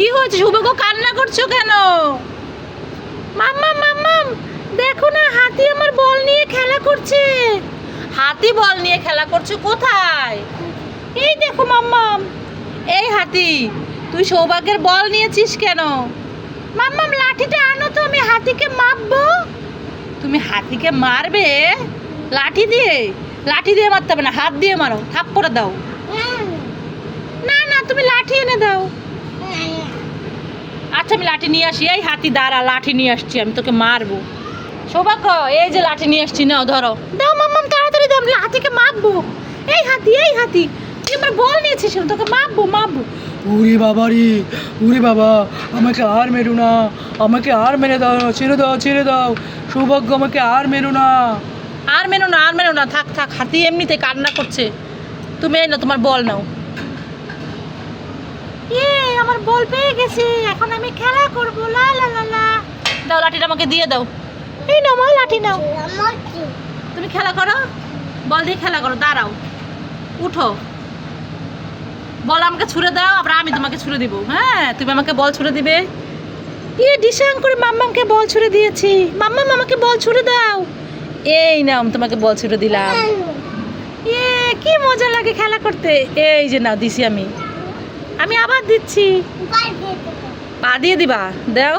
কি হয়েছে সৌভাগ্য কান্না করছ কেন? মাম্মাম মাম্মাম দেখো না হাতি আমার বল নিয়ে খেলা করছে। হাতি বল নিয়ে খেলা করছে কোথায়? এই দেখো মাম্মাম এই হাতি তুই সৌভাগ্যের বল নিয়েছিস কেন? মাম্মাম লাঠিটা আনো তো আমি হাতিকে মারবো তুমি হাতিকে মারবে? লাঠি দিয়ে? লাঠি দিয়ে মারতে হবে না হাত দিয়ে মারো থাপ্পড়ে দাও। না না তুমি লাঠি এনে দাও। আচ্ছা আমি লাঠি নিয়ে আসি। এই হাতি দাঁড়া লাঠি নিয়ে আসছি আমি তোকে মারবো। সৌভাগ্য এই যে লাঠি নিয়ে আসছি না ধরো। দাও মাম্মাম তাড়াতাড়ি দাও আমি হাতিকে মারবো। এই হাতি এই হাতি তুই আমার বল নিয়েছিস তোকে মারবো মারবো। উরি বাবা রে উরি বাবা আমাকে আর মেরো না। আমাকে আর মেরে দাও ছেড়ে দাও ছেড়ে দাও। সৌভাগ্য আমাকে আর মেরো না। আর মেনো না আর মেনো না। থাক থাক হাতি এমনিতে কান্না করছে। তুমি এই না তোমার বল নাও। ইয়ে আমার বল পেয়ে গেছি। এখন আমি খেলা করব লা লা লা লা। দাও লাঠিটা আমাকে দিয়ে দাও। এই নাও মা লাঠি নাও। তুমি খেলা করো? বল দিয়ে খেলা করো দাঁড়াও। উঠো। বল আমাকে ছুড়ে দাও আবার আমি তোমাকে ছুড়ে দিব। হ্যাঁ তুমি আমাকে বল ছুড়ে দিবে। ইয়ে ডিসাং করে মাম্মামকে বল ছুড়ে দিয়েছি। মাম্মাম আমাকে বল ছুড়ে দাও। এই নাও তোমাকে বল ছুড়ে দিলাম। ইয়ে কি মজা লাগে খেলা করতে। এই যে নাও দিছি আমি। আমি আবার দিচ্ছি। পা দিয়ে দিবা? দাও।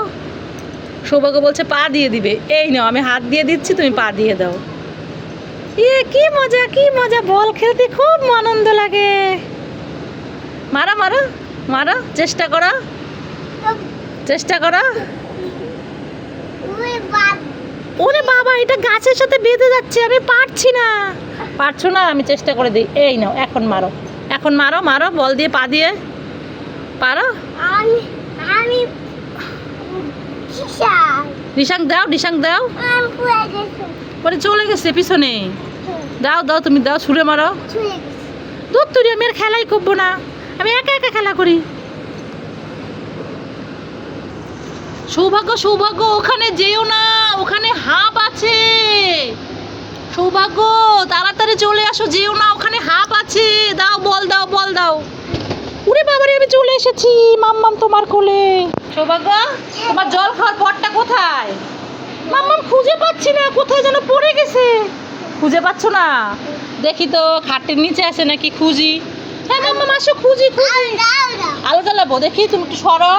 সৌভাগ্য বলছে পা দিয়ে দিবে। এই নাও, আমি হাত দিয়ে দিচ্ছি, তুমি পা দিয়ে দাও। ইয়ে কি মজা কি মজা, বল খেলতে খুব আনন্দ লাগে। মারো মারো মারো, চেষ্টা করো। চেষ্টা করো। ওরে বাবা, এটা গাছের সাথে বেঁধে যাচ্ছে, আমি পারছি না। পারছ না, আমি চেষ্টা করে দিই। এই নাও, এখন মারো। এখন মারো মারো, বল দিয়ে, পা দিয়ে। পারো? আমি আমি কিসার দাও ডিসাং দাও। পুরো চলে গেছে পিছনে। দাও দাও তুমি দাও ছুঁড়ে মারো। দূর তুই আমি আর খেলাই করব না। আমি একা একা খেলা করি। সৌভাগ্য সৌভাগ্য ওখানে যেও না। ওখানে হাঁপ আছে। সৌভাগ্য তাড়াতাড়ি চলে আসো যেও না। ওখানে হাঁপ আছে। দাও বল দাও বল দাও। উরে বাবারে আমি চলে এসেছি। মাম্মাম তোমার কোলে। সৌভাগ্য তোমার জল খাওয়ার পটটা কোথায়? মাম্মাম খুঁজে পাচ্ছি না কোথায় যেন পড়ে গেছে। খুঁজে পাচ্ছ না? দেখি তো খাটের নিচে আছে নাকি খুঁজি? হ্যাঁ মাম্মাম আসো খুঁজি খুঁজি। আলো জ্বালাবো দেখি তুমি একটু সরো।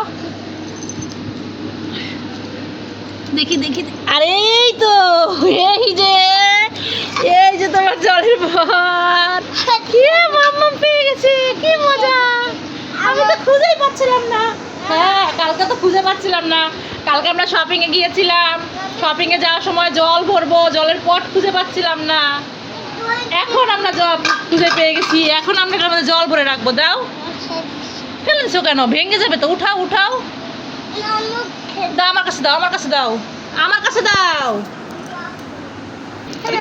দেখি দেখি। আরে এই তো এই যে। এই যে তোমার জলের ভর কি মাম্মাম পেয়ে গেছে কি মজা। আমি তো খুঁজেই পাচ্ছিলাম না। হ্যাঁ কালকে তো খুঁজে পাচ্ছিলাম না। কালকে আমরা শপিং এ গিয়েছিলাম। শপিং এ যাওয়ার সময় জল ভরবো জলের পট খুঁজে পাচ্ছিলাম না। এখন আমরা জল খুঁজে পেয়ে গেছি। এখন আমরা মধ্যে জল ভরে রাখব দাও। ফেলেছো কেন? ভেঙে যাবে তো। উঠাও উঠাও। দাও আমার কাছে দাও আমার কাছে দাও। আমার কাছে দাও।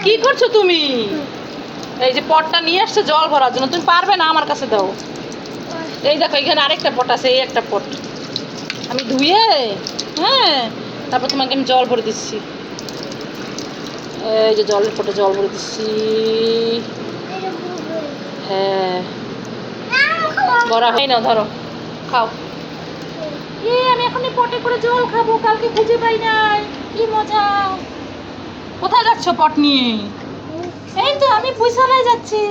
কি করছ তুমি? এই যে পটটা নিয়ে আসছে জল ভরার জন্য, তুমি পারবে না আমার কাছে দাও। এই দেখো, এখানে আরেকটা পট আছে, এই একটা পট। আমি ধুয়ে হ্যাঁ তারপর তোমাকে আমি জল ভরে দিচ্ছি। এই যে জলের পটে জল ভরে দিচ্ছি। হ্যাঁ। বড়া হয় না, ধরো, খাও। এ আমি এখন পটে করে জল খাব, কালকে খুঁজে পাই নাই। কি মজা। যাচ্ছ পট নিয়ে। এই তো আমি বিছানায় যাচ্ছি।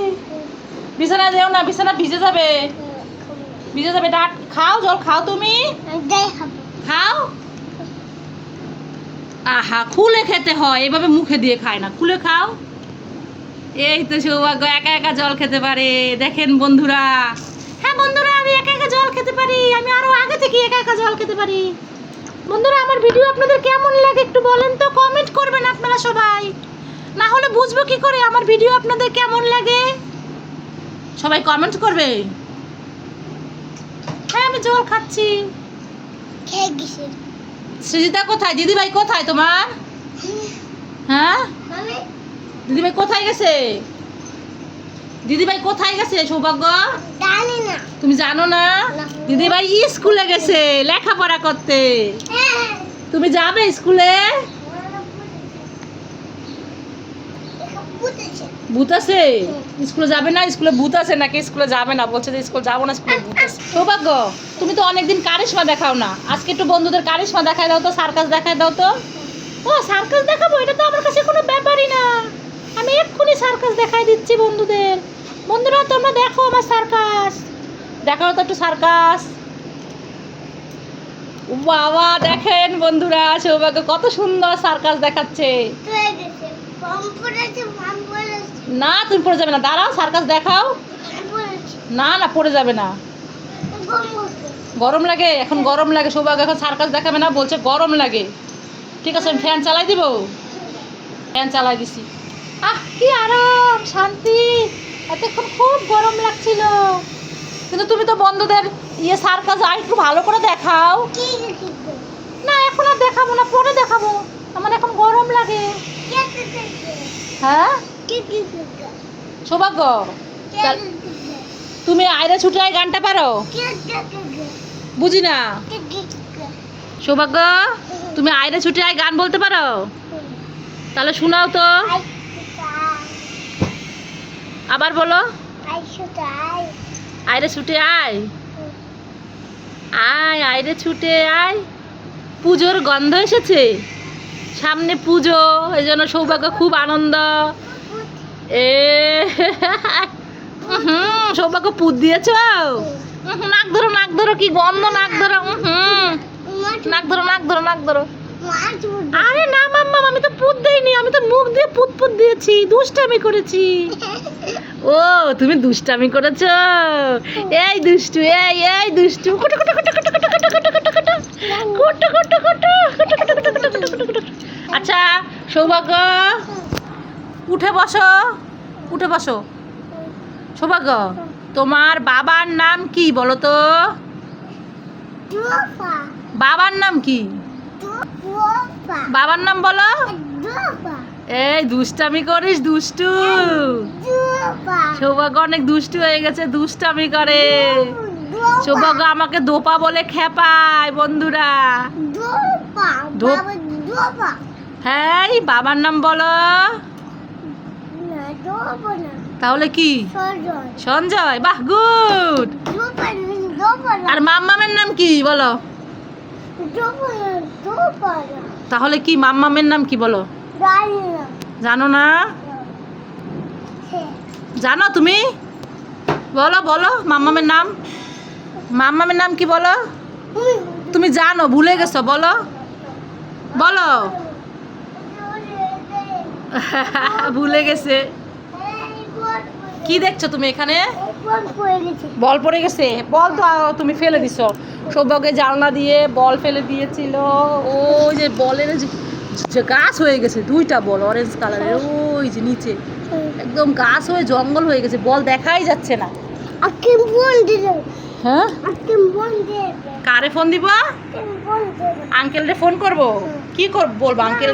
বিছানায় যেও না বিছানা ভিজে যাবে। ভিজে যাবে। ডাট খাও জল খাও তুমি। খাও। আহা খুলে খেতে হয়। এভাবে মুখে দিয়ে খায় না। খুলে খাও। এই তো সৌভাগ্য একা একা জল খেতে পারে। দেখেন বন্ধুরা। হ্যাঁ বন্ধুরা আমি একা একা জল খেতে পারি। আমি আরও আগে থেকে একা একা জল খেতে পারি। বন্ধুরা আমার ভিডিও আপনাদের কেমন লাগে একটু বলেন তো? কমেন্ট করবেন আপনারা সবাই। না হলে বুঝব কি করে আমার ভিডিও আপনাদের কেমন লাগে? সবাই কমেন্ট করবে। হ্যাঁ আমি জল খাচ্ছি। সৃজিতা কোথায়? দিদিভাই কোথায় তোমার? হ্যাঁ। মানে দিদিভাই কোথায় গেছে? দিদিভাই কোথায় গেছে সৌভাগ্য? জানি না। তুমি জানো না? দিদিভাই স্কুলে গেছে লেখাপড়া করতে। হ্যাঁ। তুমি যাবে স্কুলে? ভূত আছে। স্কুলে যাবে না? স্কুলে ভূত আছে নাকি? স্কুলে যাবে না বলছে যে স্কুল যাব না স্কুলে ভূত আছে। সৌভাগ্য তুমি তো অনেকদিন কারিশমা দেখাও না। আজকে একটু বন্ধুদের কারিশমা দেখাই দাও তো সার্কাস দেখাই দাও তো। ও সার্কাস দেখাবো? এটা তো আমার কাছে কোনো ব্যাপারই না। আমি এক্ষুনি সার্কাস দেখাই দিচ্ছি বন্ধুদের। বন্ধুরা, তোমরা দেখো আমার সার্কাস। দেখাও তো একটু সার্কাস। বাবা, দেখেন বন্ধুরা, সৌভাগ্য, কত সুন্দর সার্কাস দেখাচ্ছে। না, তুমি পড়ে যাবে না। দাঁড়াও, সার্কাস দেখাও। না না, পড়ে যাবে না। গরম লাগে, এখন গরম লাগে। সৌভাগ্য, এখন সার্কাস দেখাবে না, বলছে গরম লাগে। ঠিক আছে, আমি ফ্যান চালাই দিব? ফ্যান চালাই দিছি। আহ, কি আরাম, শান্তি। এতক্ষণ খুব গরম লাগছিল। কিন্তু তুমি তো বন্ধুদের ইয়ে সার্কাস আর একটু ভালো করে দেখাও। না এখন আর দেখাবো না পরে দেখাবো। আমার এখন গরম লাগে। হ্যাঁ? সৌভাগ্য। তুমি আয়রা ছুটে আয় গানটা পারো? বুঝি না। সৌভাগ্য তুমি আয়রা ছুটে আয় গান বলতে পারো? তাহলে শোনাও তো। আবার বলো। সুতাই আয়রে ছুটে আয়। আয় আয়রে ছুটে আয়। পুজোর গন্ধ এসেছে। সামনে পুজো এই জন্য সৌভাগ্য খুব আনন্দ। এ হুম সৌভাগ্য পুত দিয়েছ? নাক ধরো নাক ধরো কি গন্ধ নাক ধরো হুম। নাক ধরো নাক ধরো নাক ধরো। আরে না মাম্মা আমি তো পুত দেইনি আমি তো মুখ দিয়ে পুত পুত দিয়েছি দুষ্টামি করেছি ও তুমি দুষ্টামি করেছ এই দুষ্টু এই এই দুষ্টু কুটু কুটু কুটু কুটু কুটু কুটু কুটু কুটু কুটু কুটু কুটু কুটু কুটু কুটু কুটু কুটু কুটু কুটু কুটু। আচ্ছা সৌভাগ্য উঠে বসো উঠে বসো সৌভাগ্য তোমার বাবার নাম কি বলো তো বাবার নাম কি বাবার নাম বলো। এই দুষ্টামি করিস দুষ্টু। সৌভাগ্য অনেক দুষ্টু হয়ে গেছে দুষ্টামি করে। সৌভাগ্য আমাকে দোপা বলে খেপায় বন্ধুরা। হ্যাঁ বাবার নাম বলো। তাহলে কি? সঞ্জয়। বাহ গুড। আর মাম্মামের নাম কি বলো। তাহলে কি মাম্মামের নাম কি বলো? জানো না? জানো তুমি? বলো বলো, মাম্মামের নাম। মাম্মামের নাম কি বলো? তুমি জানো, ভুলে গেছো, বলো। বলো। ভুলে গেছে। কি দেখছ তুমি এখানে? বল পড়ে গেছে। বল তো তুমি ফেলে দিছো। সৌভাগ্যের জানলা দিয়ে বল ফেলে দিয়েছিল। ও যে বলের যে- গাছ হয়ে গেছে দুইটা বল অরেঞ্জ কালারের ওই যে নিচে। একদম গাছ হয়ে জঙ্গল হয়ে গেছে বল দেখাই যাচ্ছে না। হ্যাঁ? কারে ফোন দিব? দেবে আঙ্কেলরে ফোন করব? কি করব বলব আঙ্কেল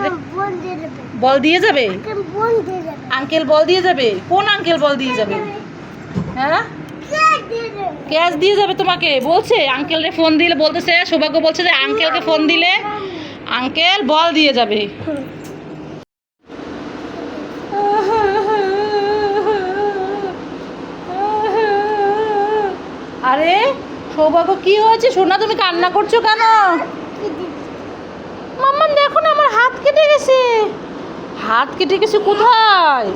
বল দিয়ে যাবে? আঙ্কেল বল দিয়ে যাবে? কোন আঙ্কেল বল দিয়ে যাবে? হ্যাঁ? ক্যাশ দিয়ে যাবে তোমাকে। বলছে আঙ্কেলরে ফোন দিলে বলতেছে সৌভাগ্য বলছে যে আঙ্কেলকে ফোন দিলে আঙ্কেল বল দিয়ে যাবে। আরে সৌভাগ্য কি হয়েছে? সোনা তুমি কান্না করছ কেন? মাম্মা দেখো না আমার হাত কেটে গেছে। হাত কেটে গেছে কোথায়?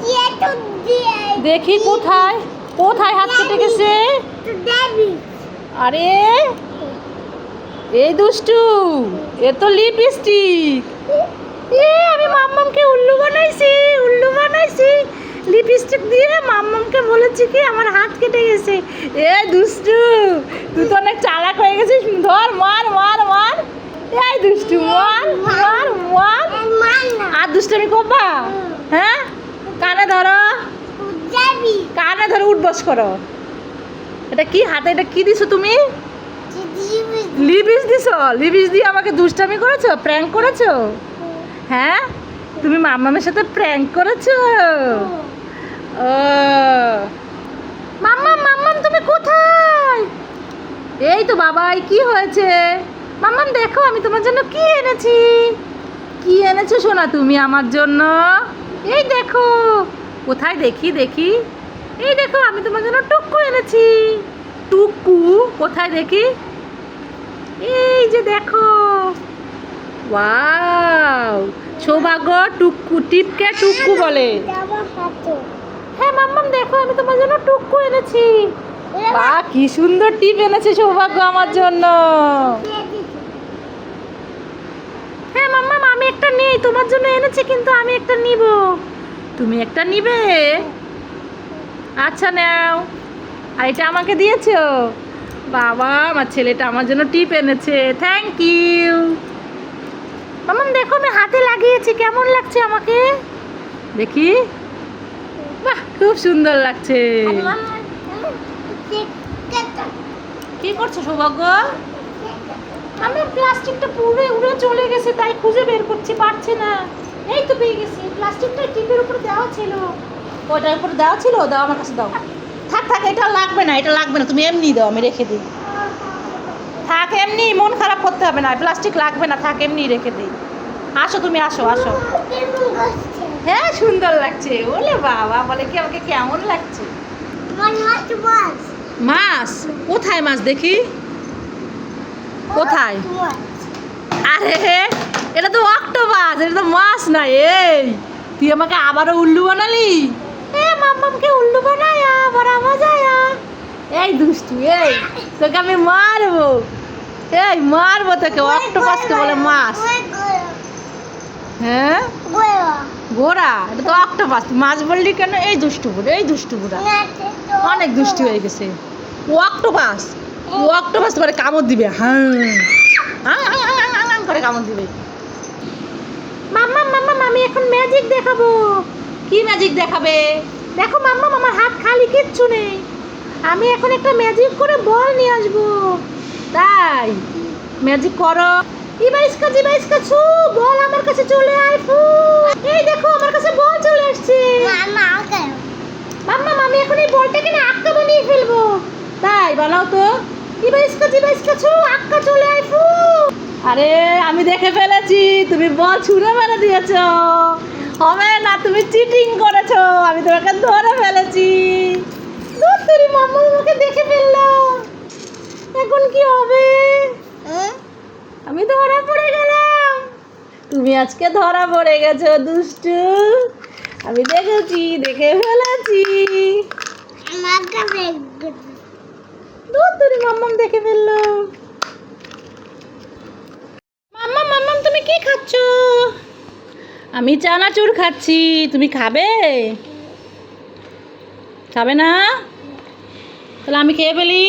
দেখি কোথায়। কোথায় হাত কেটে গেছে? আরে এই দুষ্টু এ তো লিপস্টিক এ আমি মাম্মামকে উল্লু বানাইছি উল্লু বানাইছি। লিপস্টিক দিয়ে মাম্মামকে বলেছি কি আমার হাত কেটে গেছে। এ দুষ্টু তুই তো অনেক চালাক হয়ে গেছিস। ধর মার মার মার। এই দুষ্টু মার মার মার। আর দুষ্টামি করবা? হ্যাঁ? কানে ধরো। কানে ধরে উঠবস করো। এটা কি হাতে এটা কি দিছো তুমি? লিবিস দিছো? লিবিস দিয়ে আমাকে দুষ্টামি করেছ? প্র্যাঙ্ক করেছ? হ্যাঁ? তুমি মাম্মামের সাথে প্র্যাঙ্ক করেছ? ও। মাম্মাম মাম্মাম তুমি কোথায়? এই তো বাবাই কি হয়েছে? মাম্মাম দেখো আমি তোমার জন্য কি এনেছি? কি এনেছো সোনা তুমি আমার জন্য? এই দেখো। কোথায় দেখি দেখি? এই দেখো, আমি তোমার জন্য টুকু এনেছি। টুকু? কোথায় দেখি? এই যে দেখো। ওয়াও! সৌভাগ্য, টুকু, টিপকে টুকু বলে। হ্যাঁ মাম্মাম, দেখো, আমি তোমার জন্য টুকু এনেছি। বাহ কি সুন্দর টিপ এনেছে সৌভাগ্য আমার জন্য। হ্যাঁ মাম্মাম, আমি একটা নেই, তোমার জন্য এনেছি, কিন্তু আমি তুমি একটা নিবে? আচ্ছা নাও। আর এটা আমাকে দিয়েছ? বাবা, আমার ছেলেটা আমার জন্য টিপ এনেছে। থ্যাংক ইউ মাম্মাম দেখো, আমি হাতে লাগিয়েছি। কেমন লাগছে আমাকে? দেখি। বাহ, খুব সুন্দর লাগছে। কি করছ, সৌভাগ্য? আমার প্লাস্টিকটা পুরো উড়ে চলে গেছে, তাই খুঁজে বের করছি, পারছি না। এই তো পেয়ে গেছি। প্লাস্টিকটা টিপের উপর দেওয়া ছিল। ওটার উপর দেওয়া ছিল? দাও আমার কাছে দাও। থাক থাক, এটা লাগবে না, এটা লাগবে না। তুমি এমনি দাও, আমি রেখে দিই। থাক, এমনি মন খারাপ করতে হবে না। প্লাস্টিক লাগবে না, থাক, এমনি রেখে দিই। আসো তুমি, আসো আসো। হ্যাঁ সুন্দর লাগছে। ওলে বাবা, বলে কি আমাকে কেমন লাগছে? মাছ? কোথায় মাছ দেখি? কোথায়? আরে এটা তো অক্টোপাস, এটা তো মাছ না, এই। তুই আমাকে আবারও উল্লু বানালি? এ, মাম্মামকে উল্লু বানায়া, বড় মজায়া। এই দুষ্টু, এই, তোকে আমি মারবো। এই, মারবো তোকে, অক্টোপাসকে বলে মাছ। হ্যাঁ? ঘোড়া, এটা তো অক্টোপাস। মাছ বললি কেন? এই দুষ্টু বুড়ো, এই দুষ্টু বুড়া। অনেক দুষ্টু হয়ে গেছে। ও অক্টোপাস ও অক্টোপাস করে কামড় দিবে। হ্যাঁ করে কামড় দিবে। মাম্মা মাম্মা আমি এখন ম্যাজিক দেখাবো। কি ম্যাজিক দেখাবে? দেখো মাম্মা আমার হাত খালি কিচ্ছু নেই। আমি এখন একটা ম্যাজিক করে বল নিয়ে আসব। তাই ম্যাজিক করো। ইবাইসকা জিবাইসকা ছু বল আমার কাছে চলে আয় ফু। এই দেখো আমার কাছে বল চলে আসছে। মাম্মা আমি এখন এই বলটাকে না আক্কা বানিয়ে ফেলব। তাই বানাও তো। ইবাইসকা জিবাইসকা ছু আক্কা চলে আয় ফু। আরে আমি দেখে ফেলেছি। তুমি বল ছুঁড়ে মেরে দিয়েছ। হবে না তুমি চিটিং করেছ। আমি তোমাকে ধরে ফেলেছি। তোর মাম্মা আমাকে দেখে ফেলল। এখন কি হবে? আমি ধরা পড়ে গেলাম। তুমি আজকে ধরা পড়ে গেছো দুষ্টু। আমি দেখেছি দেখে ফেলেছি। দূর দূরে মাম্মাম দেখে ফেলল মাম্মাম মাম্মাম তুমি কি খাচ্ছ? আমি চানাচুর খাচ্ছি তুমি খাবে? খাবে না? তাহলে আমি খেয়ে ফেলি।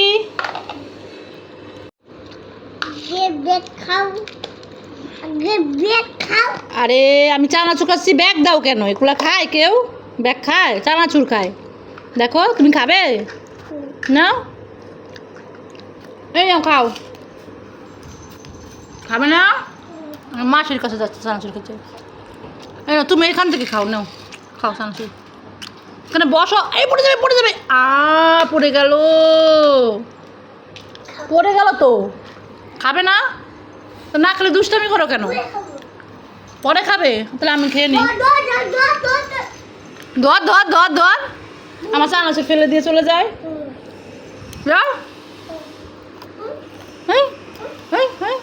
আরে আমি চানাচুর খাচ্ছি ব্যাগ দাও কেন? এগুলো খায় কেউ? ব্যাগ খায়? চানাচুর খায়। দেখো তুমি খাবে? না? এই নাও খাও। খাবে না? মাসির কাছে যাচ্ছে চানাচুর কাছে এই নাও তুমি এখান থেকে খাও নাও খাও চানাচুর এখানে বসো এই পড়ে যাবে পড়ে যাবে। আ পড়ে গেল। পড়ে গেল তো। খাবে না? না খেলে দুষ্টামি করো কেন? পরে খাবে তাহলে আমি খেয়ে নিই। ধর ধর ধর ধর। আমার চানাচুর ফেলে দিয়ে চলে যায়। যাও। হেই, হেই, হেই।